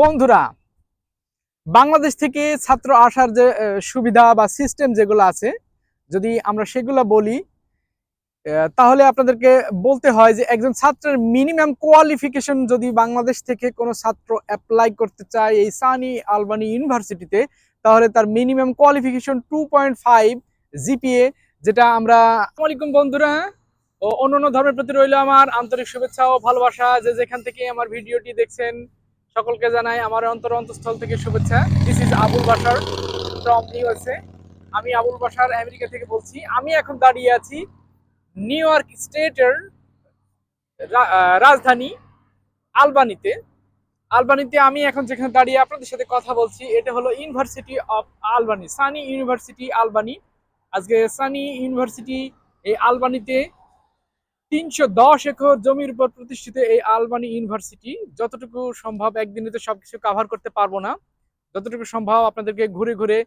বন্ধুরা, বাংলাদেশ থেকে ছাত্র আসার যে সুবিধা বা সিস্টেম যেগুলো আছে, যদি আমরা সেগুলো বলি তাহলে আপনাদেরকে বলতে হয় যে একজন ছাত্রের মিনিমাম কোয়ালিফিকেশন যদি বাংলাদেশ থেকে কোনো ছাত্র অ্যাপ্লাই করতে চায় এই সানি আলবানি ইউনিভার্সিটিতে তাহলে তার minimum qualification two point five GPA যেটা আমরা আলাইকুম বন্ধুরা, ও অন্যান্য ধর্মের প্রতি রইল আমার আন্তরিক শুভেচ্ছা ও ভালোবাসা। যে যেখান থেকে আমার ভিডিওটি দেখছেন সকলকে জানাই আমার অন্তর অন্তঃস্থল থেকে শুভেচ্ছা। দিস ইজ আবুল বাসার ফ্রম ইউএসএ আমি আবুল বাসার আমেরিকা থেকে বলছি। আমি এখন দাঁড়িয়ে আছি নিউ ইয়র্ক স্টেটের রাজধানী আলবানিতে। আলবানিতে আমি এখন যেখানে দাঁড়িয়ে আপনাদের সাথে কথা বলছি, এটা হলো university of Albany SUNY university Albany আজকে সানি ইউনিভার্সিটি এই আলবানিতে তিনশো দশ একর জমির উপর প্রতিষ্ঠিত এই আলবানি ইউনিভার্সিটি, যতটুকু সম্ভব একদিনে তো সবকিছু কাভার করতে পারব না। যতটুকু সম্ভব আপনাদেরকে ঘুরে ঘুরে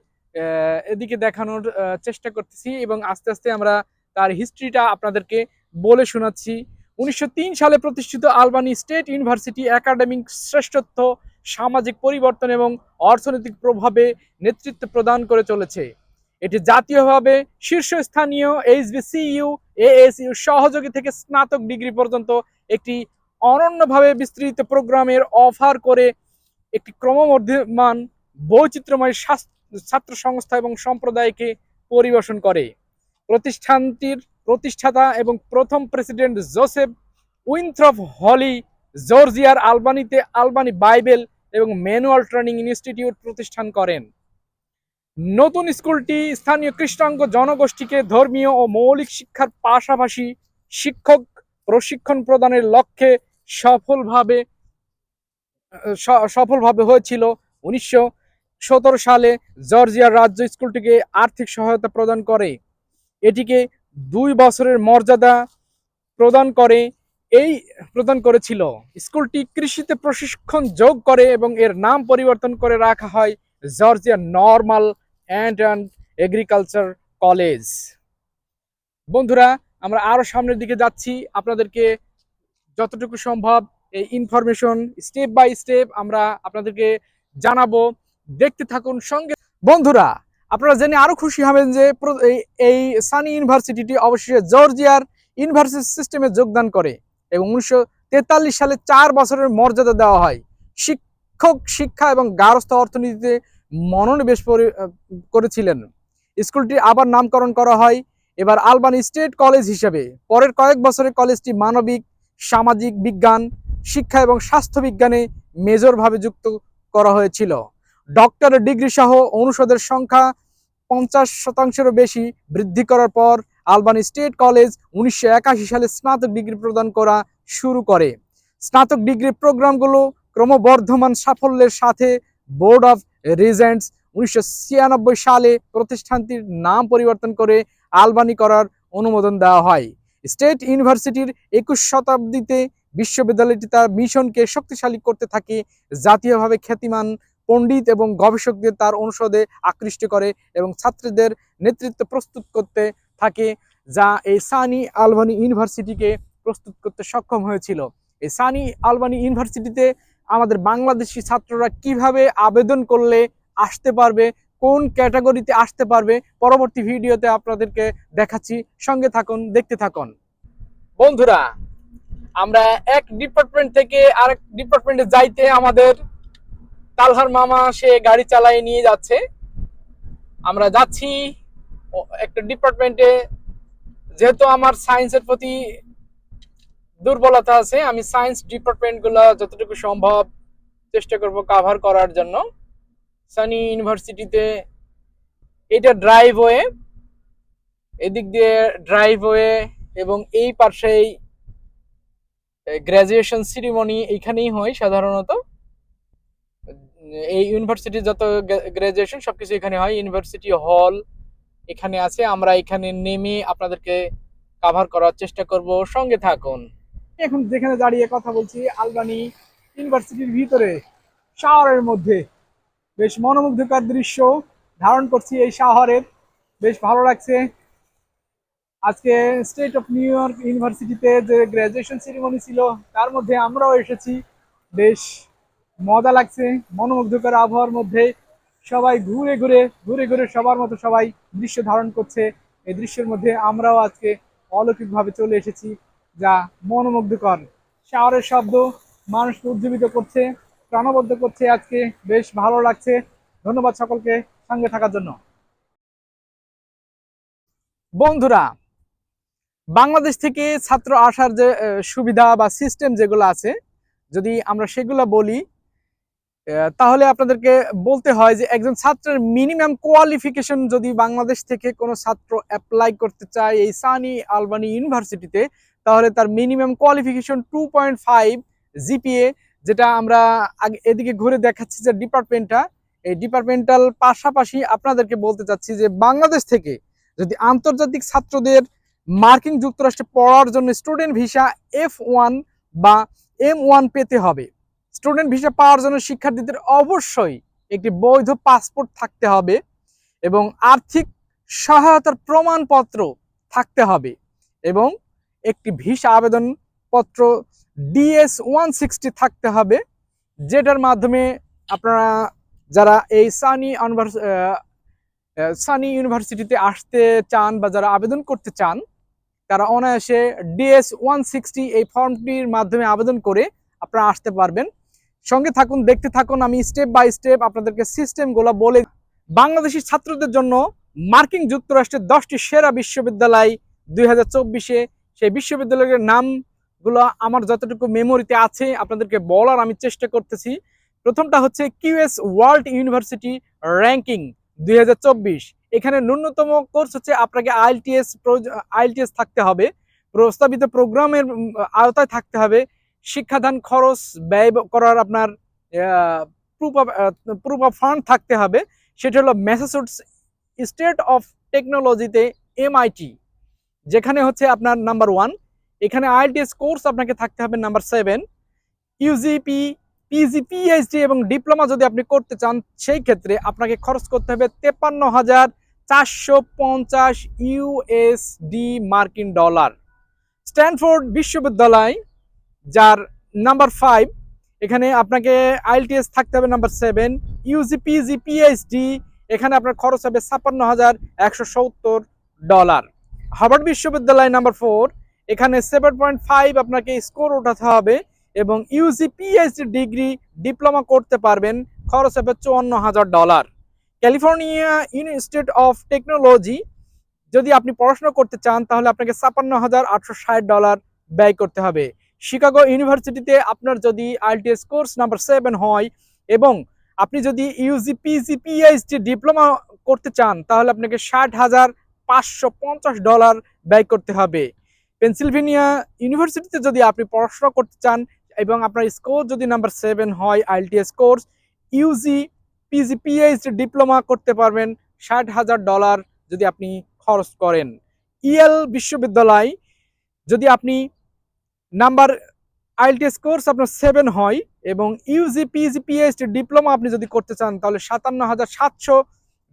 এদিকে দেখানোর চেষ্টা করতেছি এবং আস্তে আস্তে আমরা তার হিস্ট্রিটা আপনাদেরকে বলে শোনাচ্ছি। উনিশশো তিন সালে প্রতিষ্ঠিত আলবানি স্টেট ইউনিভার্সিটি একাডেমিক শ্রেষ্ঠত্ব, সামাজিক পরিবর্তন এবং অর্থনৈতিক প্রভাবে নেতৃত্ব প্রদান করে চলেছে। এটি জাতীয়ভাবে শীর্ষস্থানীয় এইচবিসিইউ, এএসইউ সহযোগী থেকে স্নাতক ডিগ্রি পর্যন্ত একটি অনন্যভাবে বিস্তৃত প্রোগ্রামের অফার করে একটি ক্রমবর্ধমান বৈচিত্র্যময় ছাত্র সংস্থা এবং সম্প্রদায়কে পরিবেশন করে। প্রতিষ্ঠানটির প্রতিষ্ঠাতা এবং প্রথম প্রেসিডেন্ট জোসেফ উইনথ্রফ হলি জর্জিয়ার আলবানিতে আলবানি বাইবেল এবং ম্যানুয়াল ট্রেনিং ইনস্টিটিউট প্রতিষ্ঠান করেন। নতুন স্কুলটি স্থানীয় কৃষ্ণাঙ্গ জনগোষ্ঠীকে ধর্মীয় ও মৌলিক শিক্ষার পাশাপাশি শিক্ষক প্রশিক্ষণ প্রদানের লক্ষ্যে সফলভাবে সফলভাবে হয়েছিল। উনিশশো সতেরো সালে জর্জিয়ার রাজ্য স্কুলটিকে আর্থিক সহায়তা প্রদান করে। এটিকে দুই বছরের মর্যাদা প্রদান করে, এই প্রদান করেছিল। স্কুলটি কৃষিতে প্রশিক্ষণ যোগ করে এবং এর নাম পরিবর্তন করে রাখা হয় Georgia normal and and agriculture college বন্ধুরা, আমরা আরও সামনের দিকে যাচ্ছি। আপনাদেরকে যতটুকু সম্ভব এই ইনফরমেশন স্টেপ বাই স্টেপ আমরা আপনাদেরকে জানাব। দেখতে থাকুন সঙ্গে। বন্ধুরা, আপনারা জেনে আরও খুশি হবেন যে এই- সানি ইউনিভার্সিটিটি অবশেষে জর্জিয়ার ইউনিভার্সিটি সিস্টেমে যোগদান করে এবং উনিশশো তেতাল্লিশ সালে চার বছরের মর্যাদা দেওয়া হয়। শিক্ষক, শিক্ষা এবং গার্হস্থ্য অর্থনীতিতে মনোনিবেশ করেছিলেন। স্কুলটি আবার নামকরণ করা হয় এবার আলবানি স্টেট কলেজ হিসেবে। পরের কয়েক বছরে কলেজটি মানবিক, সামাজিক বিজ্ঞান, শিক্ষা এবং স্বাস্থ্য বিজ্ঞানে মেজরভাবে যুক্ত করা হয়েছিল। ডক্টরের ডিগ্রি সহ অনুষদের সংখ্যা পঞ্চাশ শতাংশেরও বেশি বৃদ্ধি করার পর আলবানি স্টেট কলেজ উনিশশো একাশি সালে স্নাতক ডিগ্রি প্রদান করা শুরু করে। স্নাতক ডিগ্রি প্রোগ্রামগুলো ক্রমবর্ধমান সাফল্যের সাথে বোর্ড অফ রিজেন্টস উনিশশো ছিয়ানব্বই সালে প্রতিষ্ঠানটির নাম পরিবর্তন করে আলবানি করার অনুমোদন দেওয়া হয়। স্টেট ইউনিভার্সিটির একুশ শতাব্দীতে বিশ্ববিদ্যালয়টি তার মিশনকে শক্তিশালী করতে থাকে, জাতীয়ভাবে খ্যাতিমান পণ্ডিত এবং গবেষকদের তার অনুষদে আকৃষ্ট করে এবং ছাত্রদের নেতৃত্ব প্রস্তুত করতে থাকে, যা এই সানি আলবানি ইউনিভার্সিটিকে প্রস্তুত করতে সক্ষম হয়েছিল। এই সানি আলবানি ইউনিভার্সিটিতে আমাদের বাংলাদেশি ছাত্ররা কীভাবে আবেদন করলে আসতে পারবে, কোন ক্যাটাগরিতে আসতে পারবে, পরবর্তী ভিডিওতে আপনাদেরকে দেখাচ্ছি। সঙ্গে থাকুন, দেখতে থাকুন। বন্ধুরা, আমরা এক ডিপার্টমেন্ট থেকে আরেক ডিপার্টমেন্টে যাইতে আমাদের তালহার মামা, সে গাড়ি চালায় নিয়ে যাচ্ছে। আমরা যাচ্ছি একটা ডিপার্টমেন্টে যেহেতু আমার সায়েন্সের প্রতি দুর্বলতা আছে, আমি সায়েন্স ডিপার্টমেন্টগুলো যতটুকু সম্ভব চেষ্টা করব কাভার করার জন্য। সানি ইউনিভার্সিটিতে এটা ড্রাইভওয়ে এদিক দিয়ে ড্রাইভওয়ে এবং এই পাশেই গ্রাজুয়েশন সিরিমনি এইখানেই হয় সাধারণত। এই ইউনিভার্সিটির যত গ্রাজুয়েশন সবকিছু এখানে হয়, ইউনিভার্সিটি হল এখানে আছে, আমরা এখানে নেমে আপনাদেরকে কাভার করার চেষ্টা করব, সঙ্গে থাকুন। এখন যেখানে দাঁড়িয়ে কথা বলছি, আলবানি ইউনিভার্সিটির ভিতরে, শহরের মধ্যে। বেশ মনোমুগ্ধকর দৃশ্য ধারণ করছি এই শহরের। বেশ ভালো লাগছে। আজকে স্টেট অফ নিউ ইয়র্ক ইউনিভার্সিটিতে যে গ্রাজুয়েশন সেরিমনি ছিল, তার মধ্যে আমরাও এসেছি। বেশ মজা লাগছে, মনোমুগ্ধকর আবহাওয়ার মধ্যে। সবাই ঘুরে ঘুরে ঘুরে ঘুরে সবার মতো সবাই দৃশ্য ধারণ করছে। এই দৃশ্যের মধ্যে আমরাও আজকে অলৌকিকভাবে চলে এসেছি। যা মনোমুগ্ধকর। শাওয়ারের শব্দ মানুষকে উজ্জীবিত করছে প্রাণবদ্ধ করছে, আজকে বেশ ভালো লাগছে। ধন্যবাদ সকলকে সঙ্গে থাকার জন্য। বন্ধুরা, বাংলাদেশ থেকে ছাত্র আসার যে সুবিধা বা সিস্টেম যেগুলো আছে, যদি আমরা সেগুলো বলি তাহলে আপনাদেরকে বলতে হয় যে একজন ছাত্রের মিনিমাম কোয়ালিফিকেশন যদি বাংলাদেশ থেকে কোনো ছাত্র অ্যাপ্লাই করতে চায় এই সানি আলবানি ইউনিভার্সিটিতে তাহলে তার minimum qualification two point five GPA যেটা আমরা আগে এদিকে ঘুরে দেখাচ্ছি যে ডিপার্টমেন্টটা এই ডিপার্টমেন্টাল পাশাপাশি আপনাদেরকে বলতে চাচ্ছি যে বাংলাদেশ থেকে যদি আন্তর্জাতিক ছাত্রদের মার্কিন যুক্তরাষ্ট্রে পড়ার জন্য স্টুডেন্ট ভিসা এফ ওয়ান বা এম ওয়ান পেতে হবে স্টুডেন্ট ভিসা পাওয়ার জন্য শিক্ষার্থীদের অবশ্যই একটি বৈধ পাসপোর্ট থাকতে হবে এবং আর্থিক সহায়তার প্রমাণপত্র থাকতে হবে এবং একটি ভিসা আবেদনপত্র ডিএস ওয়ান সিক্সটি থাকতে হবে, যেটার মাধ্যমে আপনারা যারা এই সানি সানি ইউনিভার্সিটিতে আসতে চান বা যারা আবেদন করতে চান, তারা অনায়াসে ডিএস ওয়ান সিক্সটি এই ফর্মটির মাধ্যমে আবেদন করে আপনারা আসতে পারবেন। সঙ্গে থাকুন, দেখতে থাকুন, আমি স্টেপ বাই স্টেপ আপনাদেরকে সিস্টেমগুলো বলে বাংলাদেশি ছাত্রদের জন্য মার্কিন যুক্তরাষ্ট্রের দশটি সেরা বিশ্ববিদ্যালয় দুই হাজার চব্বিশে সেই বিশ্ববিদ্যালয়ের নামগুলো আমার যতটুকু মেমোরিতে আছে, আপনাদেরকে বলার আমি চেষ্টা করতেছি। প্রথমটা হচ্ছে কিউএস ওয়ার্ল্ড ইউনিভার্সিটি র্যাঙ্কিং দুই হাজার চব্বিশ। এখানে ন্যূনতম কোর্স হচ্ছে আপনাকে আইএলটিএস আইএলটিএস থাকতে হবে। প্রস্তাবিত প্রোগ্রামের আওতায় থাকতে হবে। শিক্ষাদান খরচ ব্যয় করার আপনার প্রুফ অফ ফান্ড থাকতে হবে। সেটা হলো ম্যাসাচুটস স্টেট অফ টেকনোলজিতে এমআইটি। যেখানে হচ্ছে আপনার নাম্বার ওয়ান এখানে আইএলটিএস কোর্স আপনাকে থাকতে হবে number seven UGP PG PhD এবং ডিপ্লোমা যদি আপনি করতে চান, সেই ক্ষেত্রে আপনাকে খরচ করতে হবে তেপান্ন হাজার চারশো পঞ্চাশ ইউএসডি মার্কিন ডলার স্ট্যানফোর্ড বিশ্ববিদ্যালয়, যার নাম্বার ফাইভ এখানে আপনাকে আইএলটিএস থাকতে হবে number seven UG PG PhD এখানে আপনার খরচ হবে ছাপ্পান্ন হাজার একশো সত্তর ডলার হার্ভার্ড বিশ্ববিদ্যালয় নাম্বার ফোর, এখানে সেভেন পয়েন্ট ফাইভ আপনাকে স্কোর উঠাতে হবে এবং ইউজি পিএইচডি ডিগ্রি ডিপ্লোমা করতে পারবেন, খরচ হবে চুয়ান্ন হাজার dollar California institute of technology যদি আপনি পড়াশোনা করতে চান, তাহলে আপনাকে ছাপ্পান্ন হাজার আটশো ষাট ডলার ব্যয় করতে হবে। শিকাগো ইউনিভার্সিটিতে আপনার যদি আইটিএস কোর্স নাম্বার সেভেন হয় এবং আপনি যদি ইউজি পিজি পিএইচডি ডিপ্লোমা করতে চান, তাহলে আপনাকে ষাট হাজার পাঁচশো পঞ্চাশ ডলার ব্যয় করতে হবে। পেনসিলভেনিয়া ইউনিভার্সিটিতে যদি আপনি পড়াশোনা করতে চান এবং আপনার স্কোর যদি নাম্বার সেভেন হয়, IELTS course, UG, PG, PhD diploma করতে পারবেন, ষাট হাজার ডলার যদি আপনি খরচ করেন। ইএল বিশ্ববিদ্যালয়, যদি আপনি নাম্বার আইএলটিএস কোর্স আপনার সেভেন হয় এবং ইউজি, পিজি, পিএইচডি ডিপ্লোমা আপনি যদি করতে চান, তাহলে সাতান্ন হাজার সাতশো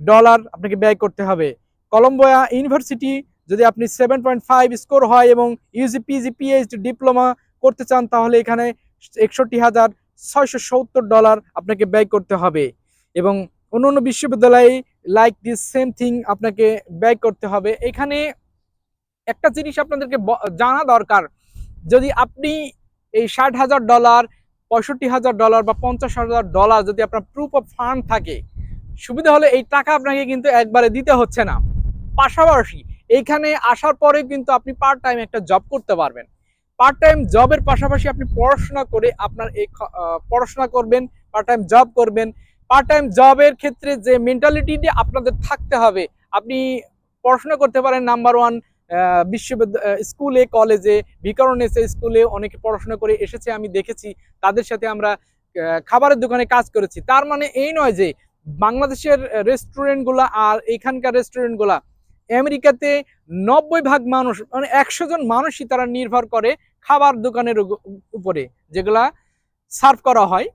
ডলার আপনাকে ব্যয় করতে হবে। কলম্বোয়া ইউনিভার্সিটি যদি আপনি সেভেন পয়েন্ট ফাইভ স্কোর হয় এবং ইউজি পিজি পিএইচডি ডিপ্লোমা করতে চান, তাহলে এখানে একষট্টি হাজার ছয়শো সত্তর ডলার আপনাকে ব্যয় করতে হবে। এবং অন্য অন্য বিশ্ববিদ্যালয়ে লাইক দিস সেম থিং আপনাকে ব্যয় করতে হবে। এখানে একটা জিনিস আপনাদেরকে জানা দরকার। যদি আপনি এই ষাট হাজার ডলার পঁয়ষট্টি হাজার ডলার বা পঞ্চাশ হাজার ডলার যদি আপনার প্রুফ অফ ফান্ড থাকে, সুবিধা হলে এই টাকা আপনাকে কিন্তু একবারে দিতে হচ্ছে না। পাশাপাশি এইখানে আসার পরে কিন্তু আপনি পার্ট টাইম একটা জব করতে পারবেন। পার্ট টাইম জবের পাশাপাশি আপনি পড়াশোনা করে আপনার এই পড়াশোনা করবেন পার্ট টাইম জব করবেন। পার্ট টাইম জবের ক্ষেত্রে যে মেন্টালিটি আপনাদের থাকতে হবে, আপনি পড়াশোনা করতে পারেন নাম্বার ওয়ান বিশ্ববিদ্যালয় স্কুলে কলেজে বিকরণ এসে স্কুলে অনেকে পড়াশোনা করে এসেছে, আমি দেখেছি। তাদের সাথে আমরা খাবারের দোকানে কাজ করেছি। তার মানে এই নয় যে বাংলাদেশের রেস্টুরেন্টগুলা আর এখানকার রেস্টুরেন্টগুলা আমেরিকাতে নব্বই ভাগ মানুষ মানে একশো জন মানুষই তারা নির্ভর করে খাবার দোকানের উপরে, যেগুলা সার্ভ করা হয়।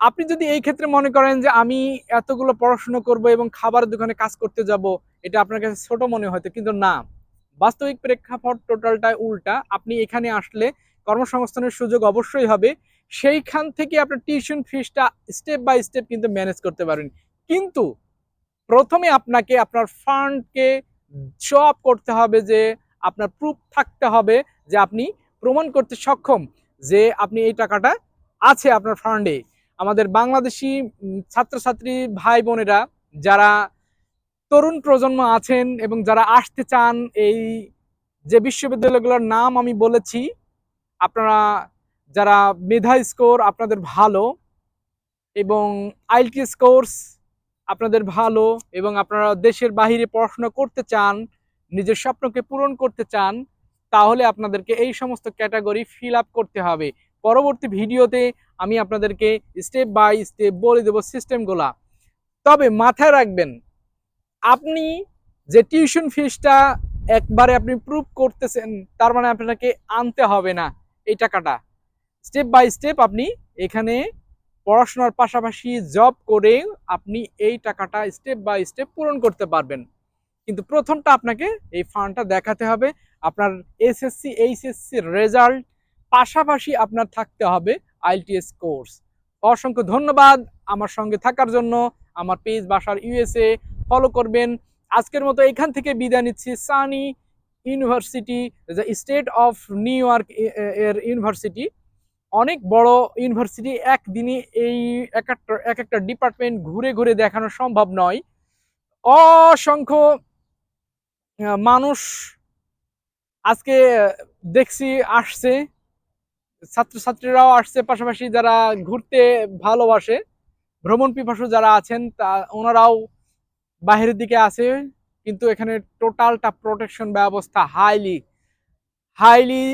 আপনি যদি এই ক্ষেত্রে মনে করেন যে আমি এতগুলো পড়াশুনো করব এবং খাবারের দোকানে কাজ করতে যাব, এটা আপনার কাছে ছোট মনে হয়তো, কিন্তু না। বাস্তবিক প্রেক্ষাপট টোটালটাই উল্টা, আপনি এখানে আসলে কর্মসংস্থানের সুযোগ অবশ্যই হবে। সেইখান থেকে আপনার টিউশন ফিসটা স্টেপ বাই স্টেপ কিন্তু ম্যানেজ করতে পারেন। কিন্তু প্রথমে আপনাকে আপনার ফান্ডকে শো করতে হবে যে আপনার প্রুফ থাকতে হবে যে আপনি প্রমাণ করতে সক্ষম যে আপনি এই টাকাটা আছে আপনার ফান্ডে আমাদের বাংলাদেশি ছাত্রছাত্রী ভাই বোনেরা যারা তরুণ প্রজন্ম আছেন এবং যারা আসতে চান এই যে বিশ্ববিদ্যালয়গুলোর নাম আমি বলেছি, আপনারা যারা মেধা স্কোর আপনাদের ভালো এবং আইএলটিএস কোর্স আপনাদের ভালো এবং আপনারা দেশের বাহিরে পড়াশোনা করতে চান, নিজের স্বপ্নকে পূরণ করতে চান, তাহলে আপনাদেরকে এই সমস্ত ক্যাটাগরি ফিল আপ করতে হবে। পরবর্তী ভিডিওতে আমি আপনাদেরকে স্টেপ বাই স্টেপ বলে দেবো সিস্টেমগুলা। তবে মাথায় রাখবেন, আপনি যে টিউশন ফিসটা একবারে আপনি প্রুভ করতেছেন, তার মানে আপনাকে আনতে হবে না এই টাকাটা। স্টেপ বাই স্টেপ আপনি এখানে পড়াশোনার পাশাপাশি জব করে আপনি এই টাকাটা স্টেপ বাই স্টেপ পূরণ করতে পারবেন। কিন্তু প্রথমটা আপনাকে এই ফান্ডটা দেখাতে হবে। আপনার এসএসসি এইচএসসি রেজাল্ট পাশাপাশি আপনার থাকতে হবে আইএলটিএস কোর্স অসংখ্য ধন্যবাদ আমার সঙ্গে থাকার জন্য। আমার পেজ বাসার ইউএসএ ফলো করবেন। আজকের মতো এখান থেকে বিদায় নিচ্ছি। SUNY university state of New York এর ইউনিভার্সিটি। অনেক বড় ইউনিভার্সিটি একদিনে এই এক একটা ডিপার্টমেন্ট ঘুরে ঘুরে দেখানো সম্ভব নয়। অসংখ্য মানুষ আজকে দেখছি আসছে, ছাত্রছাত্রীরাও আসছে, পাশাপাশি যারা ঘুরতে ভালোবাসে, ভ্রমণ পিপাসু যারা আছেন, তা, ওনারাও বাহিরের দিকে আছে, কিন্তু এখানে টোটালটা প্রোটেকশন ব্যবস্থা হাইলি হাইলি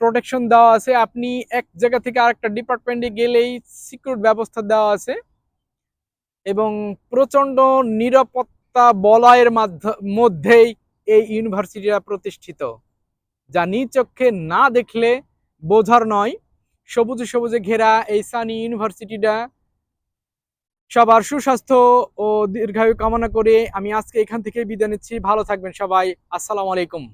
প্রোটেকশন দেওয়া আছে। আপনি এক জায়গা থেকে আরেকটা ডিপার্টমেন্টে গেলেই সিকিউর ব্যবস্থা দেওয়া আছে। এবং প্রচণ্ড নিরাপত্তা বলয়ের মাধ্য- মধ্যেই এই ইউনিভার্সিটিটা প্রতিষ্ঠিত। যা চোখে না দেখলে বোঝার নয়। সবুজে সবুজে ঘেরা এই সানি ইউনিভার্সিটিটা সবার সুস্বাস্থ্য ও দীর্ঘায়ু কামনা করে আমি আজকে এখান থেকে বিদায় নিচ্ছি। ভালো থাকবেন সবাই। আসসালামু আলাইকুম।